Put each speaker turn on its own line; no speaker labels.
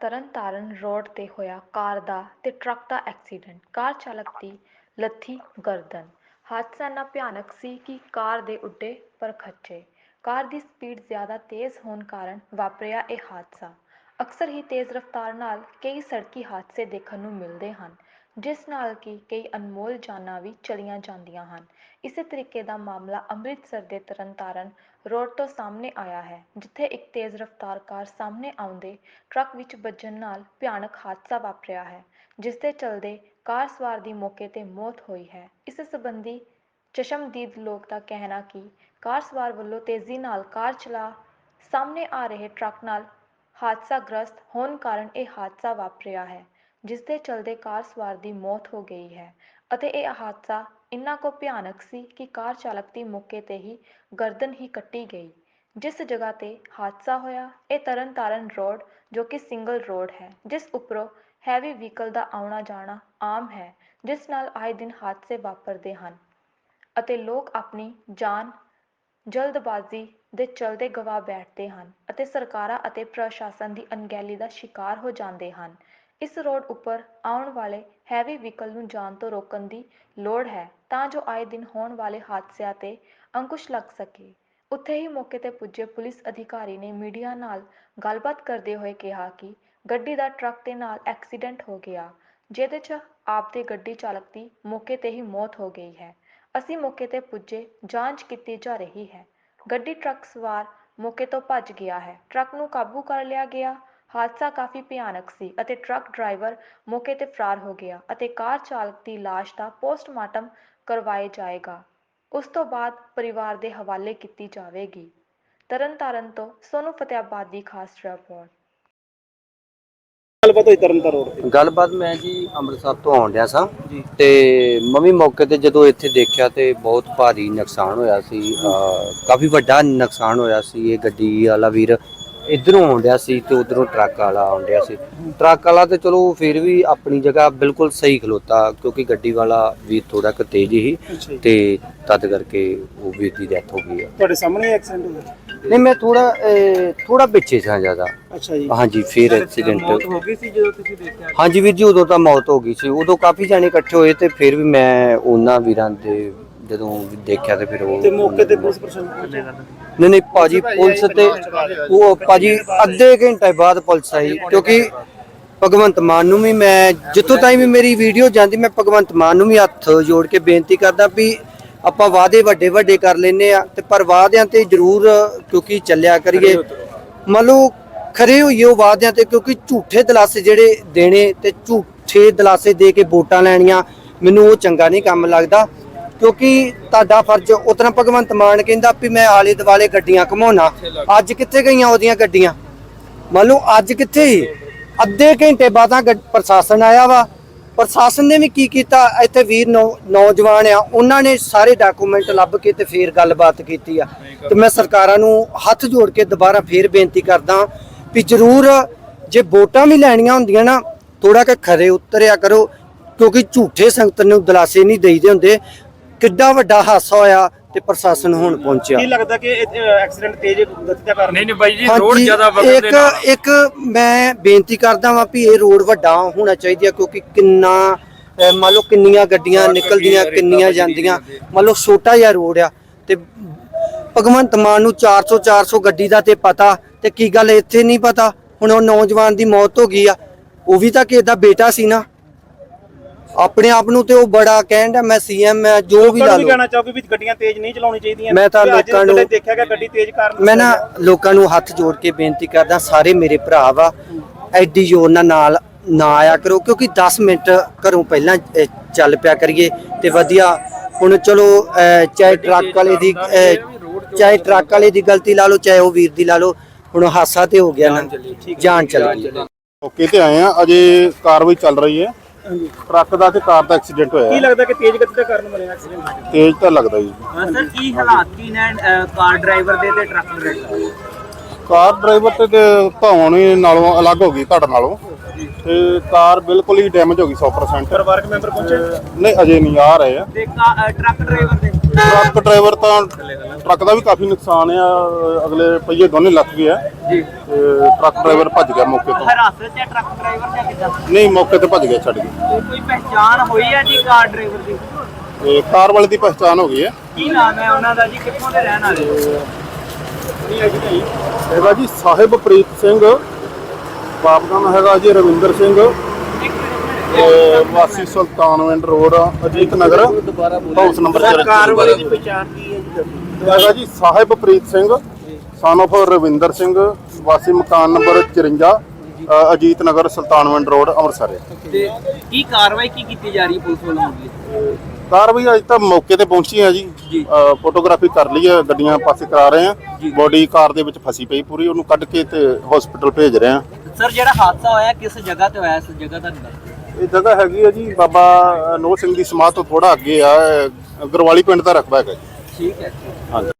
Tarn Taran road ਤੇ ਹੋਇਆ ਕਾਰ ਦਾ ਤੇ ਟਰੱਕ ਦਾ ਐਕਸੀਡੈਂਟ। ਕਾਰ ਚਾਲਕ ਦੀ ਲੱਥੀ ਗਰਦਨ। ਹਾਦਸਾ ਇੰਨਾ ਭਿਆਨਕ ਸੀ ਕਿ ਕਾਰ ਦੇ ਉੱਡੇ ਪਰਖੱਚੇ। ਕਾਰ ਦੀ ਸਪੀਡ ਜ਼ਿਆਦਾ ਤੇਜ਼ ਹੋਣ ਕਾਰਨ ਵਾਪਰਿਆ ਇਹ ਹਾਦਸਾ। ਅਕਸਰ ਹੀ ਤੇਜ਼ ਰਫ਼ਤਾਰ ਨਾਲ ਕਈ ਸੜਕੀ ਹਾਦਸੇ ਦੇਖਣ ਨੂੰ ਮਿਲਦੇ ਹਨ। ਜਿਸ ਨਾਲ ਕਿ ਕਈ ਅਨਮੋਲ ਜਾਨਾਂ ਵੀ ਚਲੀਆਂ ਜਾਂਦੀਆਂ ਹਨ। ਇਸੇ ਤਰੀਕੇ ਦਾ ਮਾਮਲਾ ਅੰਮ੍ਰਿਤਸਰ ਦੇ ਤਰਨਤਾਰਨ ਰੋਡ ਤੋਂ ਸਾਹਮਣੇ ਆਇਆ ਹੈ, ਜਿੱਥੇ ਇੱਕ ਤੇਜ਼ ਰਫ਼ਤਾਰ ਕਾਰ ਸਾਹਮਣੇ ਆਉਂਦੇ ਟਰੱਕ ਵਿੱਚ ਵੱਜਣ ਨਾਲ ਭਿਆਨਕ ਹਾਦਸਾ ਵਾਪਰਿਆ ਹੈ, ਜਿਸ ਦੇ ਚਲਦੇ ਕਾਰ ਸਵਾਰ ਦੀ ਮੌਕੇ ਤੇ ਮੌਤ ਹੋਈ ਹੈ। ਇਸ ਸੰਬੰਧੀ ਚਸ਼ਮਦੀਦ ਲੋਕ ਦਾ ਕਹਿਣਾ ਕਿ ਕਾਰ ਸਵਾਰ ਵੱਲੋਂ ਤੇਜ਼ੀ ਨਾਲ ਕਾਰ ਚਲਾ ਸਾਹਮਣੇ ਆ ਰਹੇ ਟਰੱਕ ਨਾਲ ਹਾਦਸਾ ਗ੍ਰਸਤ ਹੋਣ ਕਾਰਨ ਇਹ ਹਾਦਸਾ ਵਾਪਰਿਆ ਹੈ। ਜਿਸ ਦੇ ਚਲਦੇ ਕਾਰ ਸਵਾਰ ਦੀ ਮੌਤ ਹੋ ਗਈ ਹੈ ਅਤੇ ਇਹ ਹਾਦਸਾ ਇੰਨਾ ਕੁ ਭਿਆਨਕ ਸੀ ਕਿ ਕਾਰ ਚਾਲਕ ਦੀ ਮੌਕੇ ਤੇ ਹੀ ਗਰਦਨ ਹੀ ਕੱਟੀ ਗਈ। ਜਿਸ ਜਗ੍ਹਾ ਤੇ ਹਾਦਸਾ ਹੋਇਆ, ਇਹ ਤਰਨਤਾਰਨ ਰੋਡ, ਜੋ ਕਿ ਸਿੰਗਲ ਰੋਡ ਹੈ, ਜਿਸ ਉੱਪਰੋਂ ਹੈਵੀ ਵਹੀਕਲ ਦਾ ਆਉਣਾ ਜਾਣਾ ਆਮ ਹੈ, ਜਿਸ ਨਾਲ ਆਏ ਦਿਨ ਹਾਦਸੇ ਵਾਪਰਦੇ ਹਨ ਅਤੇ ਲੋਕ ਆਪਣੀ ਜਾਨ ਜਲਦਬਾਜ਼ੀ ਦੇ ਚਲਦੇ ਗਵਾ ਬੈਠਦੇ ਹਨ ਅਤੇ ਸਰਕਾਰਾਂ ਅਤੇ ਪ੍ਰਸ਼ਾਸਨ ਦੀ ਅਣਗਹਿਲੀ ਦਾ ਸ਼ਿਕਾਰ ਹੋ ਜਾਂਦੇ ਹਨ। ਇਸ ਰੋਡ ਉੱਪਰ ਆਉਣ ਵਾਲੇ ਹੈਵੀ ਵਹੀਕਲ ਨੂੰ ਜਾਣ ਤੋਂ ਰੋਕਣ ਦੀ ਲੋੜ ਹੈ ਤਾਂ ਜੋ ਆਏ ਦਿਨ ਹੋਣ ਵਾਲੇ ਹਾਦਸਿਆਂ ਤੇ ਅੰਕੁਸ਼ ਲੱਗ ਸਕੇ। ਉੱਥੇ ਹੀ ਮੌਕੇ ਤੇ ਪੁੱਜੇ ਪੁਲਿਸ ਅਧਿਕਾਰੀ ਨੇ ਮੀਡੀਆ ਨਾਲ ਗੱਲਬਾਤ ਕਰਦੇ ਹੋਏ ਕਿਹਾ ਕਿ ਗੱਡੀ ਦਾ ਟਰੱਕ ਦੇ ਨਾਲ ਐਕਸੀਡੈਂਟ ਹੋ ਗਿਆ, ਜਿਹਦੇ 'ਚ ਆਪ ਦੇ ਗੱਡੀ ਚਾਲਕ ਦੀ ਮੌਕੇ ਤੇ ਹੀ ਮੌਤ ਹੋ ਗਈ ਹੈ। ਅਸੀਂ ਮੌਕੇ ਤੇ ਪੁੱਜੇ, ਜਾਂਚ ਕੀਤੀ ਜਾ ਰਹੀ ਹੈ। ਗੱਡੀ ਟਰੱਕ ਸਵਾਰ ਮੌਕੇ ਤੋਂ ਭੱਜ ਗਿਆ ਹੈ। ਟਰੱਕ ਨੂੰ ਕਾਬੂ ਕਰ ਲਿਆ ਗਿਆ। ਹਾਦਸਾ ਕਾਫੀ ਭਿਆਨਕ ਸੀ ਅਤੇ ਟਰੱਕ ਡਰਾਈਵਰ ਮੌਕੇ ਤੇ ਫਰਾਰ ਹੋ ਗਿਆ ਅਤੇ ਕਾਰ ਚਾਲਕ ਦੀ ਲਾਸ਼ ਦਾ ਪੋਸਟਮਾਰਟਮ ਕਰਵਾਇਆ ਜਾਏਗਾ। ਉਸ ਤੋਂ ਬਾਅਦ ਪਰਿਵਾਰ ਦੇ ਹਵਾਲੇ ਕੀਤੀ ਜਾਵੇਗੀ। ਤਰਨਤਾਰਨ ਤੋਂ ਸੋਨੂ ਫਤਿਆਬਾਦ ਦੀ ਖਾਸ ਰਿਪੋਰਟ।
ਗੱਲਬਾਤ ਹੋਈ ਤਰਨ ਰੋਡ ਤੇ?
ਗੱਲਬਾਤ ਮੈਂ ਜੀ ਅੰਮ੍ਰਿਤਸਰ ਤੋਂ ਆਉਣ ਡਿਆ ਸਾਂ ਤੇ ਮੰਮੀ ਮੌਕੇ ਤੇ ਜਦੋਂ ਇੱਥੇ ਦੇਖਿਆ ਤੇ ਬਹੁਤ ਭਾਰੀ ਨੁਕਸਾਨ ਹੋਇਆ ਸੀ। ਅਹ ਕਾਫੀ ਵੱਡਾ ਨੁਕਸਾਨ ਹੋਇਆ ਸੀ। ਇਹ ਗੱਡੀ ਵਾਲਾ ਵੀਰ ਇਧਰੋਂ ਆਉਣ ਡਿਆ ਸੀ ਤੇ ਉਧਰੋਂ ਟਰੱਕ ਵਾਲਾ ਆਉਣ ਡਿਆ ਸੀ। ਟਰੱਕ ਵਾਲਾ ਤੇ ਚਲੋ ਫਿਰ ਵੀ ਆਪਣੀ ਜਗ੍ਹਾ ਬਿਲਕੁਲ ਸਹੀ ਖਲੋਤਾ ਕਿਉਂਕਿ ਗੱਡੀ ਵਾਲਾ ਵੀਰ ਥੋੜਾ ਕੁ ਤੇਜ਼ ਹੀ ਤੇ ਤਦ ਕਰਕੇ ਉਹ ਵੀਰ ਦੀ ਡੈਥ ਹੋ ਗਈ ਆ।
ਤੁਹਾਡੇ ਸਾਹਮਣੇ ਐਕਸੀਡੈਂਟ ਹੋਇਆ?
ਨਹੀਂ ਮੈਂ ਥੋੜਾ ਥੋੜਾ ਪਿੱਛੇ ਸਾਂ ਜ਼ਿਆਦਾ।
ਅੱਛਾ ਜੀ।
ਹਾਂਜੀ ਫਿਰ ਐਕਸੀਡੈਂਟ
ਹੋ ਗਈ ਸੀ ਜਦੋਂ ਤੁਸੀਂ ਦੇਖਿਆ?
ਹਾਂਜੀ ਵੀਰ ਜੀ ਉਦੋਂ ਤਾਂ ਮੌਤ ਹੋ ਗਈ ਸੀ। ਉਦੋਂ ਕਾਫੀ ਜਾਣੇ ਇਕੱਠੇ ਹੋਏ ਤੇ ਫਿਰ ਵੀ ਮੈਂ ਉਹਨਾਂ ਵੀਰਾਂ ਦੇ ਜਦੋਂ ਦੇਖਿਆ ਤੇ ਫਿਰ ਉਹ
ਤੇ ਮੌਕੇ ਤੇ ਪੁਲਿਸ ਪ੍ਰਸ਼ਾਸਨ
ਨਹੀਂ ਨਹੀਂ ਭਾਜੀ ਪੁਲਿਸ ਤੇ ਉਹ ਭਾਜੀ ਅੱਧੇ ਘੰਟੇ ਬਾਅਦ ਪੁਲਿਸ ਆਈ ਕਿਉਂਕਿ ਭਗਵੰਤ ਮਾਨ ਨੂੰ ਵੀ ਮੈਂ ਜਿੱਥੋਂ ਤਾਈਂ ਵੀ ਮੇਰੀ ਵੀਡੀਓ ਜਾਂਦੀ ਮੈਂ ਭਗਵੰਤ ਮਾਨ ਨੂੰ ਵੀ ਹੱਥ ਜੋੜ ਕੇ ਬੇਨਤੀ ਕਰਦਾ ਵੀ ਆਪਾਂ ਵਾਅਦੇ ਵੱਡੇ ਵੱਡੇ ਕਰ ਲੈਨੇ ਆ ਤੇ ਪਰ ਵਾਅਦਿਆਂ ਤੇ ਜ਼ਰੂਰ ਕਿਉਂਕਿ ਚੱਲਿਆ ਕਰੀਏ। ਮੰਨ ਲਓ ਖਰੇ ਹੋਈਏ ਉਹ ਵਾਅਦਿਆਂ ਤੇ ਕਿਉਂਕਿ ਝੂਠੇ ਦਲਾਸੇ ਜਿਹੜੇ ਦੇਣੇ ਤੇ ਝੂਠੇ ਦਲਾਸੇ ਦੇ ਕੇ ਵੋਟਾਂ ਲੈਣੀਆਂ ਮੈਨੂੰ ਉਹ ਚੰਗਾ ਨਹੀਂ ਕੰਮ ਲੱਗਦਾ। ਕਿਉਂਕਿ ਤੁਹਾਡਾ ਫਰਜ਼ ਉਤਨਾ ਭਗਵੰਤ ਮਾਨ ਕਹਿੰਦਾ ਵੀ ਮੈਂ ਆਲੇ ਦੁਆਲੇ ਗੱਡੀਆਂ ਘਮਾਉਣਾ। ਅੱਜ ਕਿੱਥੇ ਗਈਆਂ ਉਹਦੀਆਂ ਗੱਡੀਆਂ? ਮੰਨ ਲਓ ਅੱਜ ਕਿੱਥੇ ਅੱਧੇ ਘੰਟੇ ਬਾਅਦਾਂ ਪ੍ਰਸ਼ਾਸਨ ਆਇਆ ਵਾ। ਪ੍ਰਸ਼ਾਸਨ ਨੇ ਵੀ ਕੀ ਕੀਤਾ? ਇੱਥੇ ਵੀਰ ਨੌਜਵਾਨ ਆ, ਉਹਨਾਂ ਨੇ ਸਾਰੇ ਡਾਕੂਮੈਂਟ ਲੱਭ ਕੇ ਤੇ ਫੇਰ ਗੱਲਬਾਤ ਕੀਤੀ ਆ। ਤੇ ਮੈਂ ਸਰਕਾਰਾਂ ਨੂੰ ਹੱਥ ਜੋੜ ਕੇ ਦੁਬਾਰਾ ਫੇਰ ਬੇਨਤੀ ਕਰਦਾ ਵੀ ਜ਼ਰੂਰ ਜੇ ਵੋਟਾਂ ਵੀ ਲੈਣੀਆਂ ਹੁੰਦੀਆਂ ਨਾ ਥੋੜਾ ਕਿ ਖਰੇ ਉਤਰਿਆ ਕਰੋ। ਕਿਉਂਕਿ ਝੂਠੇ ਸੰਗਤ ਨੂੰ ਦਲਾਸੇ ਨਹੀਂ ਦੇਈਦੇ ਹੁੰਦੇ। ਕਿੱਡਾ ਵੱਡਾ ਹਾਦਸਾ ਹੋਇਆ ਤੇ ਪ੍ਰਸ਼ਾਸਨ ਹੁਣ ਪਹੁੰਚਿਆ।
ਕੀ ਲੱਗਦਾ ਕਿ ਐਕਸੀਡੈਂਟ ਤੇਜ਼ ਗਤੀ ਦਾ ਕਾਰਨ
ਨਹੀਂ ਨਹੀਂ ਬਾਈ ਜੀ ਰੋਡ
ਹਾਂਜੀ,
ਜ਼ਿਆਦਾ ਵਗਣ ਦੇ
ਇੱਕ ਇੱਕ ਮੈਂ ਬੇਨਤੀ ਕਰਦਾ ਵਾਂ ਵੀ ਇਹ ਰੋਡ ਵੱਡਾ ਹੋਣਾ ਚਾਹੀਦਾ ਕਿਉਂਕਿ ਕਿੰਨਾ ਅਹ ਮੰਨ ਲਓ ਕਿੰਨੀਆਂ ਗੱਡੀਆਂ ਨਿਕਲਦੀਆਂ ਕਿੰਨੀਆਂ ਜਾਂਦੀਆਂ। ਮੰਨ ਲਓ ਛੋਟਾ ਜਿਹਾ ਰੋਡ ਆ ਤੇ ਭਗਵੰਤ ਮਾਨ ਨੂੰ 400 400 ਗੱਡੀ ਦਾ ਤੇ ਪਤਾ ਤੇ ਕੀ ਗੱਲ ਇੱਥੇ ਨਹੀਂ ਪਤਾ। ਹੁਣ ਉਹ ਨੌਜਵਾਨ ਦੀ ਮੌਤ ਹੋ ਗਈ ਆ। ਉਹ ਵੀ ਤਾਂ ਕਿਸੇ ਦਾ ਬੇਟਾ ਸੀ ਨਾ। ਆਪਣੇ ਆਪ ਨੂੰ ਤੇ ਉਹ ਬੜਾ ਕਹਿੰਦਾ ਮੈਂ ਸੀਐਮ ਮੈਂ ਜੋ ਵੀ ਲਾ ਲਓ।
ਕਹਿਣਾ ਚਾਹੋਗੇ ਵੀ ਗੱਡੀਆਂ ਤੇਜ਼ ਨਹੀਂ ਚਲਾਉਣੀ ਚਾਹੀਦੀਆਂ?
ਮੈਂ ਤਾਂ ਲੋਕਾਂ ਨੂੰ-
ਦੇਖਿਆ ਗਿਆ ਗੱਡੀ ਤੇਜ਼ ਕਾਰਨ
ਮੈਂ ਨਾ ਲੋਕਾਂ ਨੂੰ ਹੱਥ ਜੋੜ ਕੇ ਬੇਨਤੀ ਕਰਦਾ ਸਾਰੇ ਮੇਰੇ ਭਰਾ ਵਾ ਐਡੀ ਜ਼ੋਰ ਨਾਲ ਨਾਲ ਨਾ ਆਇਆ ਕਰੋ ਕਿਉਂਕਿ 10 ਮਿੰਟ ਘਰੋਂ ਪਹਿਲਾਂ ਚੱਲ ਪਿਆ ਕਰੀਏ ਤੇ ਵਧੀਆ। ਹੁਣ ਚਲੋ ਚਾਹੇ ਟਰੱਕ ਵਾਲੇ ਦੀ ਚਾਹੇ ਟਰੱਕ ਵਾਲੇ ਦੀ ਗਲਤੀ ਲਾ ਲਓ ਚਾਹੇ ਉਹ ਵੀਰ ਦੀ ਲਾ ਲਓ ਹੁਣ ਹਾਸਾ ਤੇ ਹੋ ਗਿਆ ਨਾ। ਜਾਨ ਚਲ। ਗਈ
ਮੌਕੇ ਤੇ ਆਏ ਆ ਅਜੇ ਕਾਰਵਾਈ ਚੱਲ ਰਹੀ ਹੈ। ਟਰੱਕ ਦਾ ਤੇ ਕਾਰ ਦਾ ਐਕਸੀਡੈਂਟ
ਕੀ
ਹੋਇਆ। ਹੈ।
ਲੱਗਦਾ ਕਿ ਤੇਜ਼ ਗਤੀ ਦਾ ਕਾਰਨ ਬਣਿਆ ਐਕਸੀਡੈਂਟ
ਤੇਜ਼ ਤਾਂ ਲੱਗਦਾ ਜੀ।
ਸਰ ਕੀ ਹਾਲਾਤ ਕੀ ਨੇ ਅਹ, ਕਾਰ ਡਰਾਈਵਰ ਦੇ ਤੇ ਟਰੱਕ ਡਰਾਈਵਰ ਦੇ?
ਕਾਰ ਡਰਾਈਵਰ ਤੇ ਤੇ ਧੌਣ ਹੀ ਨਾਲੋਂ ਅਲੱਗ ਹੋ ਗਈ ਤੁਹਾਡੇ ਨਾਲੋਂ। ਤੇ ਕਾਰ ਬਿਲਕੁਲ ਹੀ ਡੈਮੇਜ ਹੋ ਗਈ 100%
ਪਰਿਵਾਰਕ ਮੈਂਬਰ ਪਹੁੰਚੇ?
ਨਹੀਂ ਅਜੇ ਨਹੀਂ ਆ ਰਹੇ ਆ।
ਤੇ ਕਾ- ਅਹ, ਟਰੱਕ ਡਰਾਈਵਰ ਦੇ?
ਟਰੱਕ ਡਰਾਈਵਰ ਤਾਂ ਟਰੱਕ ਦਾ ਵੀ ਕਾਫੀ ਨੁਕਸਾਨ ਆ ਅਗਲੇ ਪਹੀਏ ਦੋਨੇ ਲੱਥ ਗਏ ਆ।
ਜੀ।
ਤੇ ਟਰੱਕ ਡਰਾਈਵਰ ਭੱਜ ਗਿਆ ਮੌਕੇ ਤੋਂ।
ਹਰਾਸਤ ਹੈ ਟਰੱਕ ਡਰਾਈਵਰ ਜਾਂ ਕਿੱਦਾਂ
ਨਹੀਂ ਮੌਕੇ ਤੇ ਭੱਜ ਗਿਆ ਛੱਡ
ਤੇ ਕੋਈ ਪਹਿਚਾਣ ਹੋਈ ਹੈ ਜੀ ਕਾਰ ਡਰਾਈਵਰ ਦੀ?
ਤੇ ਕਾਰ ਵਾਲੇ ਦੀ ਪਛਾਣ ਹੋ ਗਈ ਹੈ
ਕੀ ਨਾਮ ਹੈ ਉਹਨਾਂ ਦਾ ਜੀ? ਕਿੱਥੋਂ ਦੇ ਰਹਿਣ ਵਾਲੇ
ਹੈਗਾ ਜੀ। ਸਾਹਿਬ ਪ੍ਰੀਤ ਸਿੰਘ। ਬਾਪ ਦਾ ਨਾਮ ਹੈਗਾ ਜੀ ਰਵਿੰਦਰ ਸਿੰਘ। ਤੇ ਵਾਸੀ Sultanwind road Ajit Nagar. House number 4 car ਵਾਲੇ ਦੀ
ਪਛਾਣ ਕੀ ਹੈ? ਜੀ
ਹੈਗਾ ਜੀ ਸਾਹਿਬ ਪ੍ਰੀਤ ਸਿੰਘ son of ਰਵਿੰਦਰ ਸਿੰਘ ਵਾਸੀ ਮਕਾਨ ਨੰਬਰ 54 ਅ, ਅਜੀਤ ਨਗਰ ਸੁਲਤਾਨਵਿੰਡ ਰੋਡ ਅੰਮ੍ਰਿਤਸਰ
ਤੇ ਕੀ ਕਾਰਵਾਈ ਕੀ ਕੀਤੀ ਜਾ ਰਹੀ ਹੈ ਪੁਲਿਸ ਵੱਲੋਂ? ਜੀ
ਕਾਰਵਾਈ ਅੱਜ ਤਾਂ ਮੌਕੇ ਤੇ ਪਹੁੰਚੀ ਹੈ ਜੀ।
ਜੀ।
ਅ, ਫੋਟੋਗ੍ਰਾਫੀ ਕਰ ਲਈ ਹੈ ਗੱਡੀਆਂ ਪਾਸੇ ਕਰਾ ਰਹੇ ਆ ਬੋਡੀ ਕਾਰ ਦੇ ਵਿੱਚ ਫਸੀ ਪਈ ਪੂਰੀ ਉਹਨੂੰ ਕੱਢ ਕੇ ਤੇ ਹਸਪੀਟਲ ਭੇਜ ਰਹੇ ਆ
ਸਰ ਜਿਹੜਾ ਹਾਦਸਾ ਹੋਇਆ ਕਿਸ ਜਗ੍ਹਾ ਤੇ ਹੋਇਆ ਇਸ ਜਗ੍ਹਾ ਦਾ ਨਾਮ
ਇਹ ਜਗ੍ਹਾ ਹੈਗੀ ਹੈ ਜੀ ਬਾਬਾ ਨੋਹ ਸਿੰਘ ਦੀ ਸਮਾਧ ਤੋਂ ਥੋੜਾ ਅੱਗੇ ਆ ਅ, ਗਰਵਾਲੀ ਪਿੰਡ ਦਾ ਰਕਬਾ ਹੈਗਾ ਜੀ।
ਠੀਕ ਹੈ
ਹਾਂਜੀ